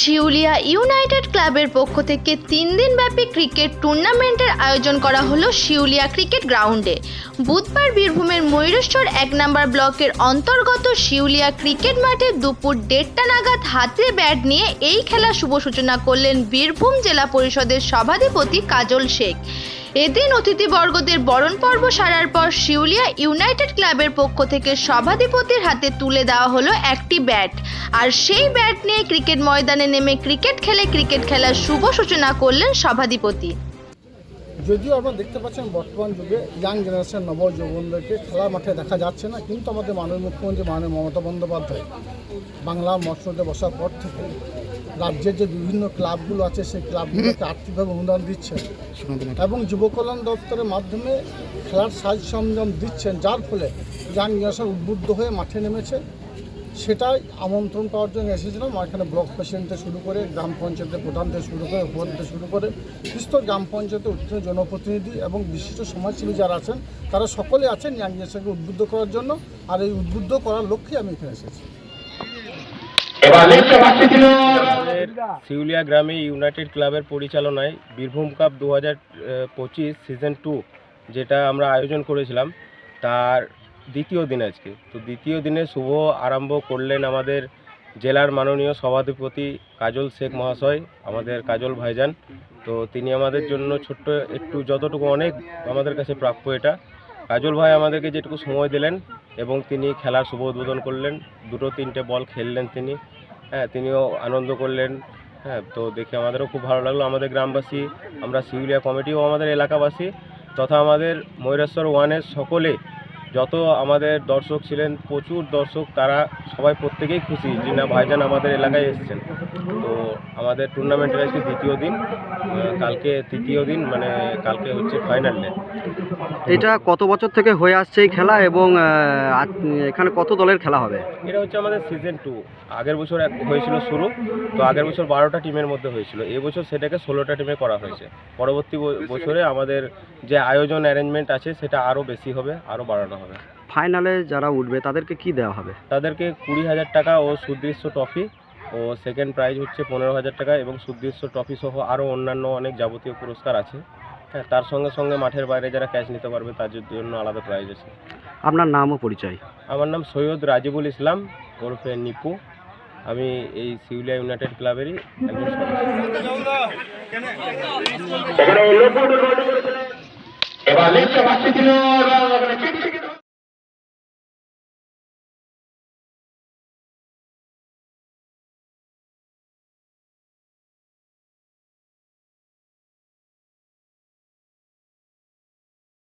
শিউলিয়া United ক্লাবের পক্ষ থেকে তিন দিনব্যাপী ক্রিকেট টুর্নামেন্টের আয়োজন করা হলো শিউলিয়া ক্রিকেট গ্রাউন্ডে। বুধবার বীরভূমের ময়ূরেশ্বর এক নম্বর ব্লকের অন্তর্গত শিউলিয়া ক্রিকেট মাঠে দুপুর দেড়টা নাগাদ হাতে ব্যাট নিয়ে এই খেলা শুভ সূচনা করলেন বীরভূম জেলা পরিষদের সভাধিপতি কাজল শেখ। এদিন অতিথিবর্গদের বরণ পর্ব সারার পর শিউলিয়া ইউনাইটেড ক্লাবের পক্ষ থেকে সভাধিপতির হাতে তুলে দেওয়া হলো একটি ব্যাট। আর সেই ব্যাট নিয়ে ক্রিকেট ময়দানে নেমে ক্রিকেট খেলে ক্রিকেট খেলার শুভ সূচনা করলেন সভাধিপতি। যদিও আপনারা দেখতে পাচ্ছেন বর্তমান যুগে ইয়াং জেনারেশন নব যৌবনদেরকে খেলার মাঠে দেখা যাচ্ছে না কিন্তু আমাদের মাননীয় মুখ্যমন্ত্রী মাননীয় মমতা বন্দ্যোপাধ্যায় বাংলা মৎস্যতে বসার পর থেকে রাজ্যের যে বিভিন্ন ক্লাবগুলো আছে সেই ক্লাবগুলোকে আর্থিকভাবে অনুদান দিচ্ছেন এবং যুব কল্যাণ দপ্তরের মাধ্যমে খেলার সাজ সরঞ্জাম দিচ্ছেন যার ফলে ইয়াং জেনারেশন উদ্বুদ্ধ হয়ে মাঠে নেমেছে। সেটাই আমন্ত্রণ পাওয়ার জন্য এসেছিলাম। আর এখানে ব্লক প্রেসিডেন্ট থেকে শুরু করে গ্রাম পঞ্চায়েতের প্রধান থেকে শুরু করে উপপ্রধান থেকে শুরু করে বিস্তর গ্রাম পঞ্চায়েতের উত্তীর্ণ জনপ্রতিনিধি এবং বিশিষ্ট সমাজসেবী যারা আছেন তারা সকলে আছেন ইয়াং জেনারেশনকে উদ্বুদ্ধ করার জন্য। আর এই উদ্বুদ্ধ করার লক্ষ্যে আমি এখানে এসেছি। শিউলিয়া গ্রামে ইউনাইটেড ক্লাবের পরিচালনায় বীরভূম কাপ দু হাজার পঁচিশ সিজন টু যেটা আমরা আয়োজন করেছিলাম তার দ্বিতীয় দিন আজকে। তো দ্বিতীয় দিনে শুভ আরম্ভ করলেন আমাদের জেলার মাননীয় সভাধিপতি কাজল শেখ মহাশয়, আমাদের কাজল ভাইজান। তো তিনি আমাদের জন্য ছোট্ট একটু যতটুকু অনেক আমাদের কাছে প্রাপ্য এটা। কাজল ভাই আমাদেরকে যেটুকু সময় দিলেন এবং তিনি খেলার শুভ উদ্বোধন করলেন, দুটো তিনটে বল খেললেন তিনি। হ্যাঁ তিনিও আনন্দ করলেন। হ্যাঁ তো দেখে আমাদেরও খুব ভালো লাগল। আমাদের গ্রামবাসী, আমরা শিউলিয়া কমিটিও আমাদের এলাকাবাসী, তথা আমাদের ময়ূরেশ্বর ওয়ানের সকলে যত আমাদের দর্শক ছিলেন প্রচুর দর্শক তারা সবাই প্রত্যেকেই খুশি যে না ভাইজান আমাদের এলাকায় এসেছেন। তো আমাদের টুর্নামেন্টের আজকে দ্বিতীয় দিন কালকে তৃতীয় দিন মানে কালকে হচ্ছে ফাইনাল ডে এটা কত বছর থেকে হয়ে আসছে এই খেলা এবং এখানে কত দলের খেলা হবে? এটা হচ্ছে আমাদের সিজন টু আগের বছর এক হয়েছিল শুরু তো আগের বছর বারোটা টিমের মধ্যে হয়েছিল। এই বছর সেটাকে ষোলোটা টিমে করা হয়েছে। পরবর্তী ব- বছরে আমাদের যে আয়োজন অ্যারেঞ্জমেন্ট আছে সেটা আরও বেশি হবে আরও বাড়ানো হবে। ফাইনালে যারা উঠবে তাদেরকে কি দেওয়া হবে? তাদেরকে কুড়ি হাজার টাকা ও সুদৃশ্য ট্রফি ও সেকেন্ড প্রাইজ হচ্ছে পনেরো হাজার টাকা এবং সুদৃশ্য ট্রফি সহ আরও অন্যান্য অনেক যাবতীয় পুরস্কার আছে। হ্যাঁ তার সঙ্গে সঙ্গে মাঠের বাইরে যারা ক্যাচ নিতে পারবে তাদের জন্য আলাদা প্রাইজ আছে। আপনার নাম ও পরিচয়। আমার নাম সৈয়দ রাজিবুল ইসলাম ওরফে নিপু। আমি এই সিউলিয়া ইউনাইটেড ক্লাবেরই একজন সদস্য।